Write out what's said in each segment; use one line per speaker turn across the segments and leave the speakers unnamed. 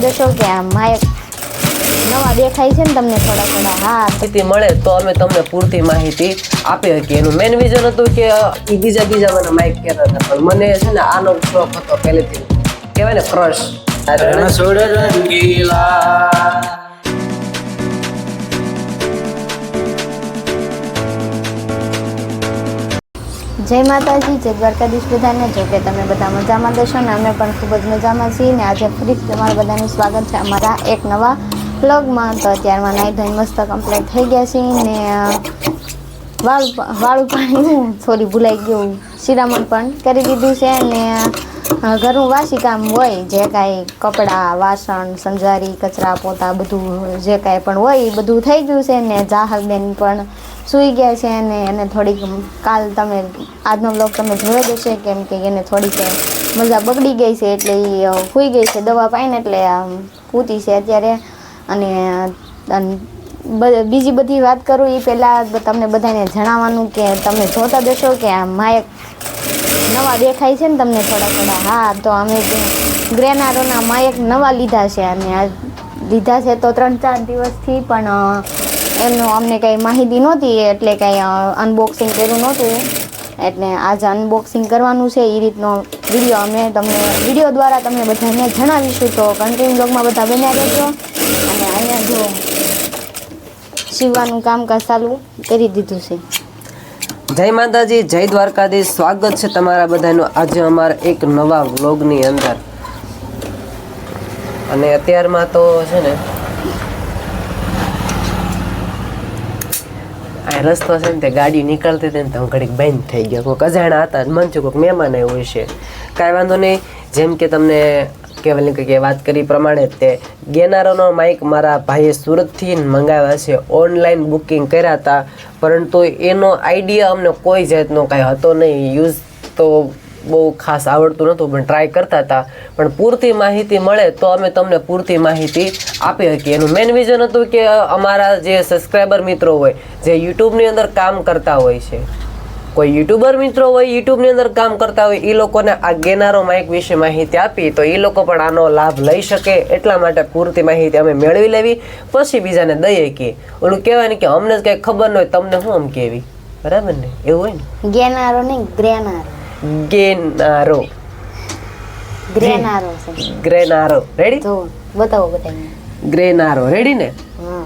જોતા દેશો કે આ માયક નવા દેખાય છે ને તમને થોડા થોડા હા.
માહિતી મળે તો અમે તમને પૂરતી માહિતી આપી શકીએ. એનું મેન વિઝન હતું કે એ બીજા બીજા મને માઇક કહેતા હતા. પણ મને છે ને આનો શોખ હતો પહેલેથી. કહેવાય ને ક્રશ
રણછોડ રંગીલા.
જય માતાજી, જય દ્વારકાધીશ બધાને. જો કે તમે બધા મજામાં દેશો ને અમે પણ ખૂબ જ મજામાં છીએ ને આજે ફરી તમારા બધાનું સ્વાગત છે અમારા એક નવા બ્લોગમાં તો અત્યારમાં નાઈ ધોઈ મસ્ત કમ્પ્લીટ થઈ ગયા છીએ ને વાળું વાળું પાણી સોરી ભૂલાઈ ગયું શિરામણ પણ કરી દીધું છે ને ઘરનું વાસી કામ હોય, જે કાંઈ કપડાં, વાસણ, સંજારી, કચરા, પોતા બધું જે કાંઈ પણ હોય, એ બધું થઈ ગયું છે ને જાહલબેન પણ સૂઈ ગયા છે અને એને થોડીક કાલ તમે, આજનો બ્લોગ તમે જોયો જ હશે, કેમ કે એને થોડીક મજા બગડી ગઈ છે, એટલે એ સૂઈ ગઈ છે દવા પાઈને, એટલે પૂતી છે અત્યારે. અને બીજી બધી વાત કરું એ પહેલાં તમને બધાને જણાવવાનું કે તમે જોતા દેશો કે આ માયક નવા દેખાય છે ને તમને થોડા થોડા. હા, તો અમે ગ્રેનારોના માયક નવા લીધા છે અને આ લીધા છે તો ત્રણ ચાર દિવસથી, પણ એમનું અમને કંઈ માહિતી નહોતી, એટલે કંઈ અનબોક્સિંગ કર્યું નહોતું. એટલે આજે અનબોક્સિંગ કરવાનું છે એ રીતનો વીડિયો અમે તમને, વીડિયો દ્વારા તમને બધાને જણાવીશું. તો કન્ટિન્યુ બ્લોગમાં બધા બન્યા રહેજો. અને અહીંયા જો સીવવાનું કામકાજ ચાલુ કરી દીધું છે.
જય માતાજી, જય દ્વારકાધીશ. સ્વાગત છે તમારા બધાનું આજે અમારા એક નવા વ્લોગની અંદર. અને અત્યારમાં તો છે ને, આ રસ્તો છે ને તે ગાડી નીકળતી હતી ને તો ઘડીક બંધ થઈ ગયો. કોઈક અજાણા હતા મન છું કોઈક મહેમાન હોય છે કાંઈ વાંધો નહીં. જેમ કે તમને કેવલની કે વાત કરી પ્રમાણે તે ગેનારોનો માઇક મારા ભાઈએ સુરતથી મંગાવ્યા છે. ઓનલાઈન બુકિંગ કર્યા હતા, પરંતુ એનો આઈડિયા અમને કોઈ જાતનો કાંઈ હતો નહીં. યુઝ તો બહુ ખાસ આવડતું નહોતું, પણ ટ્રાય કરતા હતા. પણ પૂરતી માહિતી મળે તો અમે તમને પૂરતી માહિતી આપી શકીએ. એનું મેઇન વિઝન હતું કે અમારા જે સબસ્ક્રાઈબર મિત્રો હોય, જે યુટ્યુબની અંદર કામ કરતા હોય છે. કોઈ યુટ્યુબર મિત્રો હોય યુટ્યુબની અંદર કામ કરતા હોય એ લોકોને આ ગેનારો માઇક વિશે માહિતી આપી તો એ લોકો પણ આનો લાભ લઈ શકે. એટલા માટે પૂરતી માહિતી અમે મેળવી લેવી. પછી બીજાને દઈએ કે ઓલું કહેવાય ને કે અમને જ કંઈ ખબર ન હોય તમને શું આમ કેવી બરાબર ને? એવું હોય ને?
ગેનારો નહીં ગ્રેનારો.
ગેનારો.
ગ્રેનારો
ગ્રેનારો. રેડી
બતાવો બતાવો
ગ્રેનારો. રેડી ને?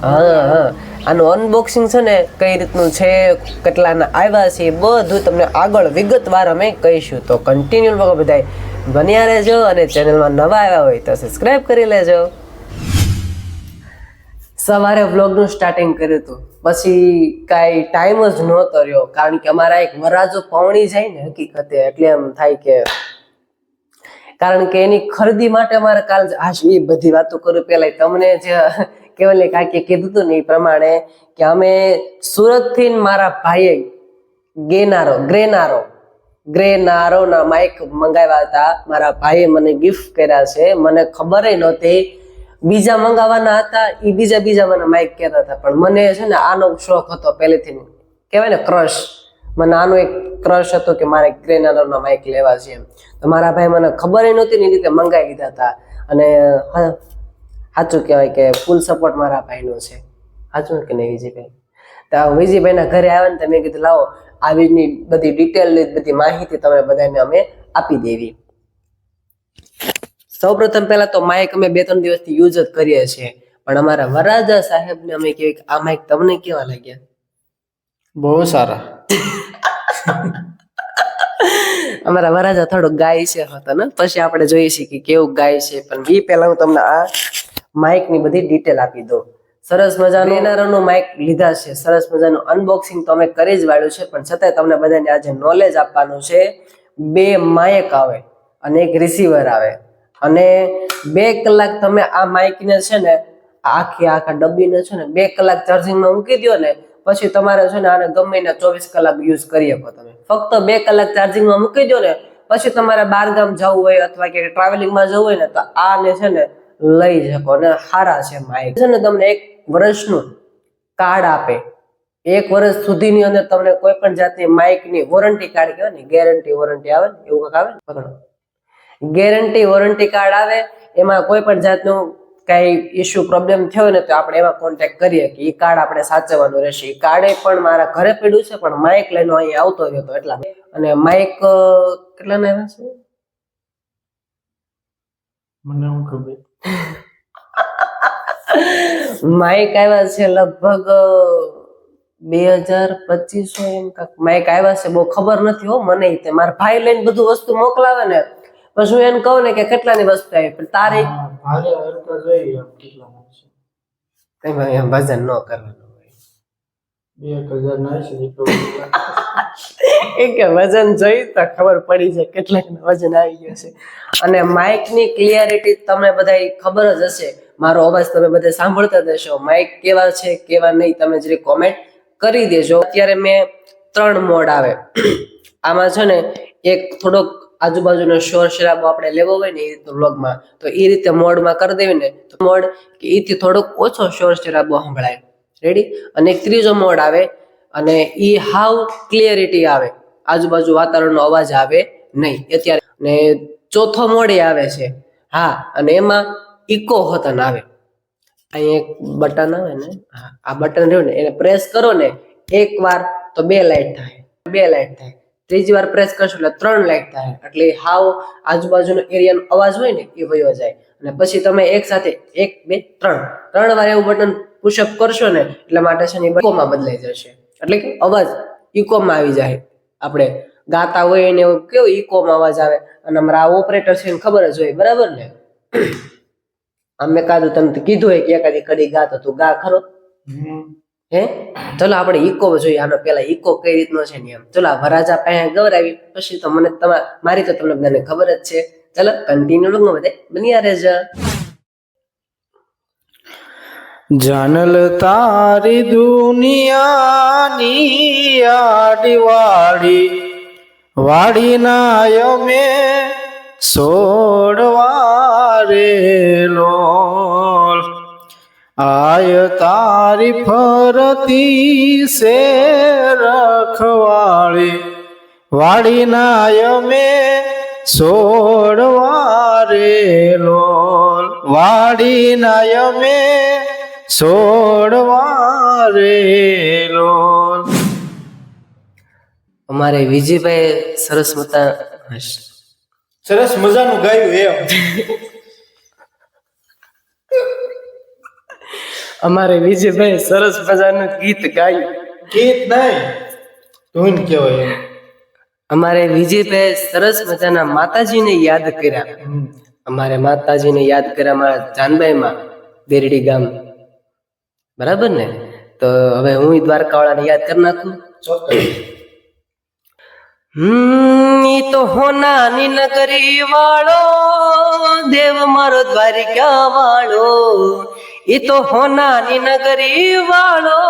હા
હા. આનું અનબોક્સિંગ છે ને કઈ રીતનું છે, કેટલાના આવ્યા છે, એ બધું તમને આગળ વિગતવાર અમે કહીશું. તો કન્ટિન્યુ લોકો બધાય બન્યા રહેજો અને ચેનલમાં નવા આવ્યા હોય તો સબસ્ક્રાઇબ કરી લેજો. સવારે વ્લોગનું સ્ટાર્ટિંગ કર્યું હતું. પછી કાંઈ ટાઈમ જ નહોતો રહ્યો કારણ કે અમારા એક વરાજો પવણી જાય ને હકીકતે, એટલે એમ થાય કે કારણ કે એની ખરીદી માટે અમારે કાલ આ એ બધી વાતો કરું. પેલા તમને જે કેવલે કાકીએ કીધું હતું ને એ પ્રમાણે કે અમે સુરતથી ને મારા ભાઈએ ગેનારો, ગ્રેનારો, ગ્રેનારોના માઇક મંગાવ્યા હતા. મારા ભાઈએ મને ગિફ્ટ કર્યા છે. મને ખબર નહોતી. બીજા મંગાવવાના હતા. એ બીજા બીજા મને માઇક કહેતા હતા. પણ મને છે ને આનો શોખ હતો પહેલેથી. કહેવાય ને ક્રશ મને આનો એક ક્રશ હતો કે મારે ગ્રેનારોના માઇક લેવા છે તો મારા ભાઈ મને ખબર નહોતી ને એ રીતે મંગાવી લીધા હતા. અને સાચું કહેવાય કે ફૂલ સપોર્ટ મારા ભાઈનો છે. સાચું કે નહીં વિજયભાઈ? તો વિજયભાઈના ઘરે આવ્યા ને તમે કીધું લાવો આવીની બધી ડિટેલ બધી માહિતી તમે બધાને અમે આપી દેવી. સૌપ્રથમ પહેલા તો માઇક અમે બે ત્રણ દિવસથી યુઝ જ કરીએ છીએ. પણ અમારા વરાજા સાહેબને અમે કહેવાય કે આ માઇક તમને કેવા લાગ્યા?
બહુ સારા.
અમારા વરાજા થોડો ગાય છે હતા ને પછી આપણે જોઈએ છીએ કે કેવું ગાય છે. પણ એ પહેલા હું તમને આ માઇકની બધી ડિટેલ આપી દો. સરસ મજાનું એનારાનું માઇક લીધા છે. સરસ મજાનું અનબોક્સિંગ તો અમે કરી જ વાળ્યું છે. પણ છતાંય તમને બધાને આજે નોલેજ આપવાનું છે. બે માઇક આવે અને એક રિસીવર આવે. અને બે કલાક તમે આ માઇકને છે ને આખી આખા ડબ્બીને છે ને બે કલાક ચાર્જિંગમાં મૂકી દો ને પછી તમારે છે ને આને ગમે ને ચોવીસ કલાક યુઝ કરી શકો તમે. ફક્ત બે કલાક ચાર્જિંગમાં મૂકી દો ને પછી તમારે બાર ગામ જવું હોય અથવા કે ટ્રાવેલિંગમાં જવું હોય ને તો આને છે ને લઈ શકો અને સારા છે માઇક છે ને તમને એક વર્ષનું કાર્ડ આપે. એક વર્ષ સુધીની અંદર તમને કોઈ પણ જાતની માઇકની વોરંટી કાર્ડ કહેવાય ને ગેરંટી વોરંટી આવે ને, એવું કંઈક આવે ગેરંટી વોરંટી કાર્ડ આવે, એમાં કોઈ પણ જાતનું કાંઈ ઇશ્યુ પ્રોબ્લેમ થયો ને તો આપણે એમાં કોન્ટેક્ટ કરીએ કે એ કાર્ડ આપણે સાચવવાનું રહેશે. એ કાર્ડે પણ મારા ઘરે પડ્યું છે, પણ માઇક લઈને અહીં આવતો રહ્યો હતો એટલા અને માઇક કેટલા ના આવ્યા છે?
મને ખબર?
માઇક આવ્યા છે લગભગ બે હજાર પચીસો એમ કાંક માઇક આવ્યા છે. બહુ ખબર નથી હો મને તે. મારા ભાઈ લઈને બધું વસ્તુ મોકલાવે ને પછી હું એને કહું ને કે કેટલાની વસ્તુ આવી? પણ તારે
હા, ભારે જોઈએ કેટલા
એમ વજન ન કરવાનું. કે વજન જોઈ તો ખબર પડી જાય કેટલાક વજન આવી ગયો છે. અને માઇકની ક્લિયરિટી તમને બધા ખબર જ હશે. મારો અવાજ તમે બધા સાંભળતા હશો. માઇક કેવા છે, કેવા નહીં તમે જરી કોમેન્ટ કરી દેજો. અત્યારે મેં ત્રણ મોડ આવે. આમાં છે ને, એક થોડોક આજુબાજુનો શોર શરાબો આપણે લેવો હોય ને એ રીતે વ્લોગમાં તો એ રીતે મોડમાં કરી દેવી ને, તો મોડ કે એથી થોડોક ઓછો શોર શરાબો સંભળાય. રેડી અને એક ત્રીજો મોડ આવે અને એ હાવ ક્લિયરિટી આવે. આજુબાજુ વાતાવરણનો અવાજ આવે નહીં. અત્યારે ને ચોથો મોડે આવે છે. હા, અને એમાં ઇકો હોતન આવે. અહીં એક બટન આવે ને? હા, આ બટન રહ્યું ને, એને પ્રેસ કરો ને, એક વાર તો બે લાઈટ થાય. બે લાઈટ થાય. ત્રીજી વાર પ્રેસ કરશો એટલે ત્રણ લાઇટ થાય. એટલે હાવ આજુબાજુનો એરિયાનો અવાજ હોય ને એ વયો જાય. અને પછી તમે એક સાથે એક, બે, ત્રણ. ત્રણ વાર એવું બટન પુશઅપ કરશો ને એટલે માટે છે ને ઇકોમાં બદલાઈ જશે. એટલે કે અવાજ ઇકોમાં આવી જાય. આપણે ગાતા હોય ને એવું કેવું ઇકોમાં અવાજ આવે? અને અમારા આ ઓપરેટર છે એને ખબર જ હોય, બરાબર ને? આમ મેં કાદું તમે કીધું હોય કે એકાદી કડી ગાતો તું ગા ખરો. હે? ચલો આપણે ઈકો જોઈએ. આનો પેલા ઈકો કઈ રીતનો છે ને એમ. ચલો આ વરાજા પાસે ગવરાવી. પછી તો મને તમારે મારી તો તમને બધાને ખબર જ છે. ચલો કન્ટિન્યુ લોકો બધે બન્યા રહેજો.
જાનલ તારી દુનિયાની આડી વાડી વાડી ના યમે સોડવારે લોલ આય તારી ફરતી સે રખવાળી. વાડી નાય મે સોડવારે લોલ. વાડી નાય મે સોડવારે લોલ.
અમારે વિજયભાઈ સરસ મતા હશ.
સરસ મજાનું ગાયું એમ.
અમારે વિજયભાઈ સરસ મજાનું ગીત ગાયું.
ગીત નહીં. ધૂન કહેવાય
અમારે વિજયભાઈ સરસ મજાના માતાજીને યાદ કર્યા. અમારે માતાજીને યાદ કર્યા અમારા જાનભાઈમાં બેરડી ગામ. બરાબર ને? તો હવે હું દ્વારકાવાળાને યાદ કરી નાખું. હમ ઈ તો હોનાની નગરી વાળો દેવ મારો દ્વારિકા વાળો. ઈ તો હોનાની નગરી વાળો,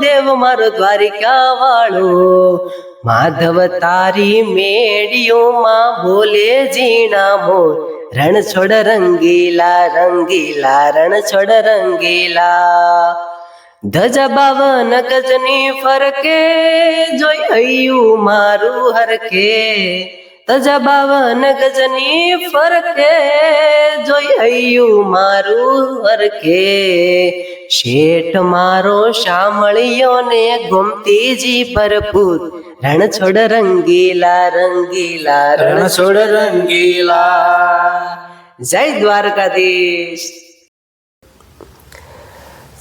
દેવ મારો દ્વારિકા વાળો. માધવ તારી મેડિયોમાં બોલે જીણા મોર. રણ છોડ રંગીલા રંગીલા, રણ છોડ રંગીલા. ધજા બાવન ગજની ફરકે, જોઈ અયું મારું હરખે ધજા બાવન ગજની ફરકે જોઈ હૈયું મારું હરખે શેઠ મારો શામળિયો ને ગોમતીજી ભરપૂર. રણ છોડ રંગીલા રંગીલા રણ
છોડ રંગીલા.
જય દ્વારકાધીશ.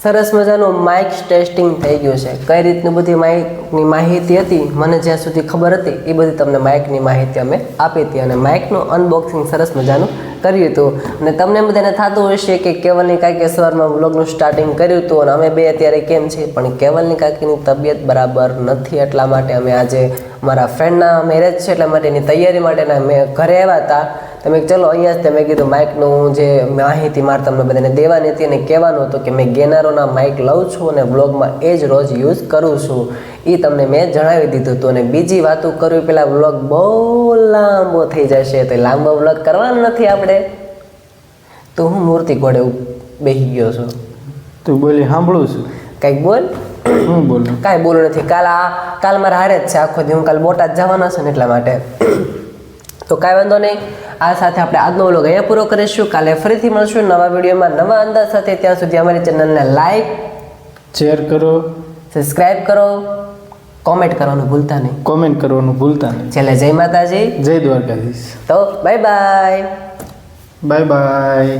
સરસ મજાનું માઇક ટેસ્ટિંગ થઈ ગયું છે. કઈ રીતની બધી માઇકની માહિતી હતી, મને જ્યાં સુધી ખબર હતી, એ બધી તમને માઇકની માહિતી અમે આપી હતી. અને માઇકનું અનબોક્સિંગ સરસ મજાનું કર્યું હતું. અને તમને બધાને થતું હશે કે કેવલની કાકીએ સવારમાં વ્લોગનું સ્ટાર્ટિંગ કર્યું હતું અને અમે બે અત્યારે કેમ છે પણ કેવલની કાકીની તબિયત બરાબર નથી એટલા માટે અમે આજે મારા ફ્રેન્ડના મેરેજ છે એટલા માટેની તૈયારી માટેના મેં ઘરે આવ્યા હતા. તમે ચલો અહીંયા જ તમે કીધું માઇકનું જે માહિતી મારે તમને બધાને દેવાની હતી અને કહેવાનું હતું કે મેં ગેનારોના માઇક લઉં છું અને બ્લોગમાં એ જ રોજ યુઝ કરું છું. એ તમને મેં જણાવી દીધું હતું અને બીજી વાતો કરવી પહેલાં વ્લોગ બહુ લાંબો થઈ જશે તો લાંબો વ્લોગ કરવાનો નથી આપણે. તો હું મૂર્તિ ઘોડે બેસી ગયો છું.
તું બોલી સાંભળું છું.
કંઈક બોલ?
હું બોલું?
કાંઈ બોલું નથી. કાલ આ કાલ મારા હારે જ છે આખો દી. હું કાલ બોટાદ જવાના છે ને એટલા માટે. તો કાંઈ વાંધો નહીં. આ સાથે આપણે આજનો વ્લોગ અહીંયા પૂરો કરીશું. કાલે ફરીથી મળશું નવા વિડીયોમાં નવા અંદાજ સાથે. ત્યાં સુધી અમારી ચેનલને લાઈક
શેર કરો.
સબસ્ક્રાઈબ કરો. કોમેન્ટ કરવાનું ભૂલતા નહીં.
કોમેન્ટ કરવાનું ભૂલતા નહીં.
છેલ્લે જય માતાજી.
જય દ્વારકાધીશ.
તો બાય બાય
બાય બાય